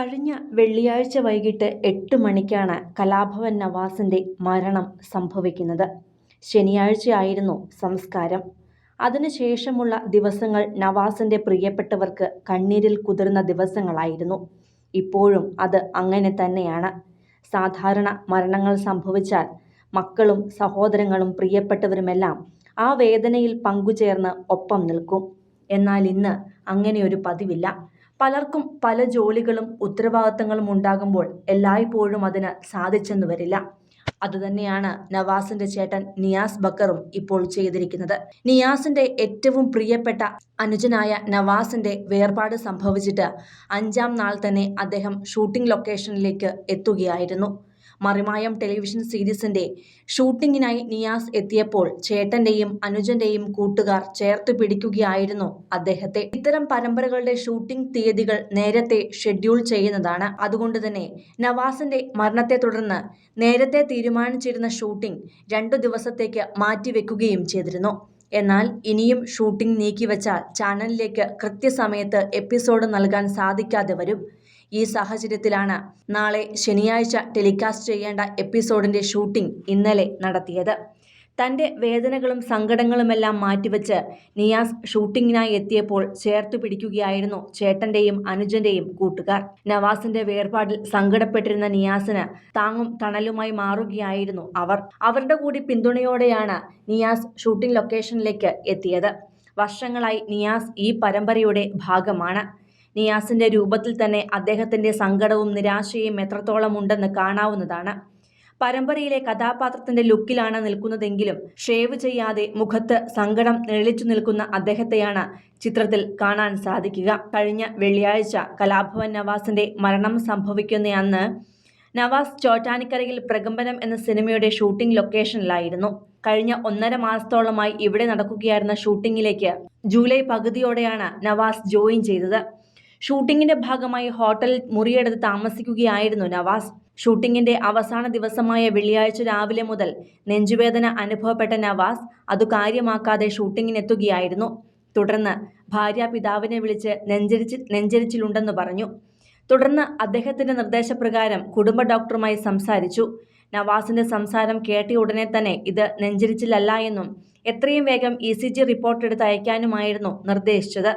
കഴിഞ്ഞ വെള്ളിയാഴ്ച വൈകിട്ട് എട്ട് മണിക്കാണ് കലാഭവൻ നവാസിന്റെ മരണം സംഭവിക്കുന്നത്. ശനിയാഴ്ചയായിരുന്നു സംസ്കാരം. അതിനുശേഷമുള്ള ദിവസങ്ങൾ നവാസിന്റെ പ്രിയപ്പെട്ടവർക്ക് കണ്ണീരിൽ കുതിർന്ന ദിവസങ്ങളായിരുന്നു. ഇപ്പോഴും അത് അങ്ങനെ തന്നെയാണ്. സാധാരണ മരണങ്ങൾ സംഭവിച്ചാൽ മക്കളും സഹോദരങ്ങളും പ്രിയപ്പെട്ടവരുമെല്ലാം ആ വേദനയിൽ പങ്കുചേർന്ന് ഒപ്പം നിൽക്കും. എന്നാൽ ഇന്ന് അങ്ങനെയൊരു പതിവില്ല. പലർക്കും പല ജോലികളും ഉത്തരവാദിത്തങ്ങളും ഉണ്ടാകുമ്പോൾ എല്ലായ്പ്പോഴും അതിന് സാധിച്ചെന്നു വരില്ല. അതുതന്നെയാണ് നവാസിന്റെ ചേട്ടൻ നിയാസ് ബക്കറും ഇപ്പോൾ ചെയ്തിരിക്കുന്നത്. നിയാസിന്റെ ഏറ്റവും പ്രിയപ്പെട്ട അനുജനായ നവാസിന്റെ വേർപാട് സംഭവിച്ചിട്ട് അഞ്ചാം നാൾ തന്നെ അദ്ദേഹം ഷൂട്ടിംഗ് ലൊക്കേഷനിലേക്ക് എത്തുകയായിരുന്നു. മറിമായം ടെലിവിഷൻ സീരീസിന്റെ ഷൂട്ടിങ്ങിനായി നിയാസ് എത്തിയപ്പോൾ ചേട്ടന്റെയും അനുജന്റെയും കൂട്ടുകാർ ചേർത്ത് പിടിക്കുകയായിരുന്നു അദ്ദേഹത്തെ. ഇത്തരം പരമ്പരകളുടെ ഷൂട്ടിംഗ് തീയതികൾ നേരത്തെ ഷെഡ്യൂൾ ചെയ്യുന്നതാണ്. അതുകൊണ്ട് തന്നെ നവാസിന്റെ മരണത്തെ തുടർന്ന് നേരത്തെ തീരുമാനിച്ചിരുന്ന ഷൂട്ടിംഗ് രണ്ടു ദിവസത്തേക്ക് മാറ്റിവെക്കുകയും ചെയ്തിരുന്നു. എന്നാൽ ഇനിയും ഷൂട്ടിംഗ് നീക്കിവെച്ചാൽ ചാനലിലേക്ക് കൃത്യസമയത്ത് എപ്പിസോഡ് നൽകാൻ സാധിക്കാതെ വരും. ഈ സാഹചര്യത്തിലാണ് നാളെ ശനിയാഴ്ച ടെലികാസ്റ്റ് ചെയ്യേണ്ട എപ്പിസോഡിന്റെ ഷൂട്ടിംഗ് ഇന്നലെ നടത്തിയത്. തന്റെ വേദനകളും സങ്കടങ്ങളുമെല്ലാം മാറ്റിവെച്ച് നിയാസ് ഷൂട്ടിങ്ങിനായി എത്തിയപ്പോൾ ചേർത്തു പിടിക്കുകയായിരുന്നു ചേട്ടന്റെയും അനുജന്റെയും കൂട്ടുകാർ. നവാസിന്റെ വേർപാടിൽ സങ്കടപ്പെട്ടിരുന്ന നിയാസിന് താങ്ങും തണലുമായി മാറുകയായിരുന്നു അവർ. അവരുടെ കൂടി പിന്തുണയോടെയാണ് നിയാസ് ഷൂട്ടിംഗ് ലൊക്കേഷനിലേക്ക് എത്തിയത്. വർഷങ്ങളായി നിയാസ് ഈ പരമ്പരയുടെ ഭാഗമാണ്. നിയാസിന്റെ രൂപത്തിൽ തന്നെ അദ്ദേഹത്തിന്റെ സങ്കടവും നിരാശയും എത്രത്തോളം ഉണ്ടെന്ന് കാണാവുന്നതാണ്. പരമ്പരയിലെ കഥാപാത്രത്തിന്റെ ലുക്കിലാണ് നിൽക്കുന്നതെങ്കിലും ഷേവ് ചെയ്യാതെ മുഖത്ത് സങ്കടം നിഴലിച്ചു നിൽക്കുന്ന അദ്ദേഹത്തെയാണ് ചിത്രത്തിൽ കാണാൻ സാധിക്കുക. കഴിഞ്ഞ വെള്ളിയാഴ്ച കലാഭവൻ നവാസിന്റെ മരണം സംഭവിക്കുന്ന അന്ന് നവാസ് ചോറ്റാനിക്കരയിൽ പ്രകമ്പനം എന്ന സിനിമയുടെ ഷൂട്ടിംഗ് ലൊക്കേഷനിലായിരുന്നു. കഴിഞ്ഞ ഒന്നര മാസത്തോളമായി ഇവിടെ നടക്കുകയായിരുന്ന ഷൂട്ടിങ്ങിലേക്ക് ജൂലൈ പകുതിയോടെയാണ് നവാസ് ജോയിൻ ചെയ്തത്. ഷൂട്ടിങ്ങിന്റെ ഭാഗമായി ഹോട്ടലിൽ മുറിയെടുത്ത് താമസിക്കുകയായിരുന്നു നവാസ്. ഷൂട്ടിങ്ങിന്റെ അവസാന ദിവസമായ വെള്ളിയാഴ്ച രാവിലെ മുതൽ നെഞ്ചുവേദന അനുഭവപ്പെട്ട നവാസ് അത് കാര്യമാക്കാതെ ഷൂട്ടിങ്ങിനെത്തുകയായിരുന്നു. തുടർന്ന് ഭാര്യ പിതാവിനെ വിളിച്ച് നെഞ്ചരിച്ച് നെഞ്ചരിച്ചിലുണ്ടെന്ന് പറഞ്ഞു. തുടർന്ന് അദ്ദേഹത്തിന്റെ നിർദ്ദേശപ്രകാരം കുടുംബ ഡോക്ടറുമായി സംസാരിച്ചു. നവാസിന്റെ സംസാരം കേട്ട ഉടനെ തന്നെ ഇത് നെഞ്ചരിച്ചിലല്ല എന്നും എത്രയും വേഗം ഇ സി ജി റിപ്പോർട്ട് എടുത്ത് അയക്കാനുമായിരുന്നു നിർദ്ദേശിച്ചത്.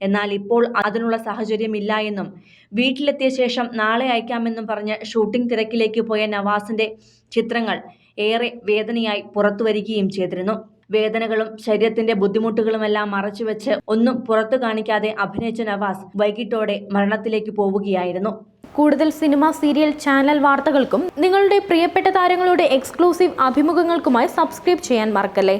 എന്നാൽ ഇപ്പോൾ അതിനുള്ള സാഹചര്യമില്ല എന്നും. വീട്ടിലെത്തിയ ശേഷം നാളെ അയക്കാമെന്നും പറഞ്ഞ് ഷൂട്ടിംഗ് തിരക്കിലേക്ക് പോയ നവാസിന്റെ ചിത്രങ്ങൾ ഏറെ വേദനയായി പുറത്തു വരികയും ചെയ്തിരുന്നു. വേദനകളും ശരീരത്തിന്റെ ബുദ്ധിമുട്ടുകളുമെല്ലാം മറച്ചുവെച്ച് ഒന്നും പുറത്തു കാണിക്കാതെ അഭിനയിച്ച നവാസ് വൈകിട്ടോടെ മരണത്തിലേക്ക് പോവുകയായിരുന്നു. കൂടുതൽ സിനിമ സീരിയൽ ചാനൽ വാർത്തകൾക്കും നിങ്ങളുടെ പ്രിയപ്പെട്ട താരങ്ങളുടെ എക്സ്ക്ലൂസീവ് അഭിമുഖങ്ങൾക്കുമായി സബ്സ്ക്രൈബ് ചെയ്യാൻ മറക്കല്ലേ?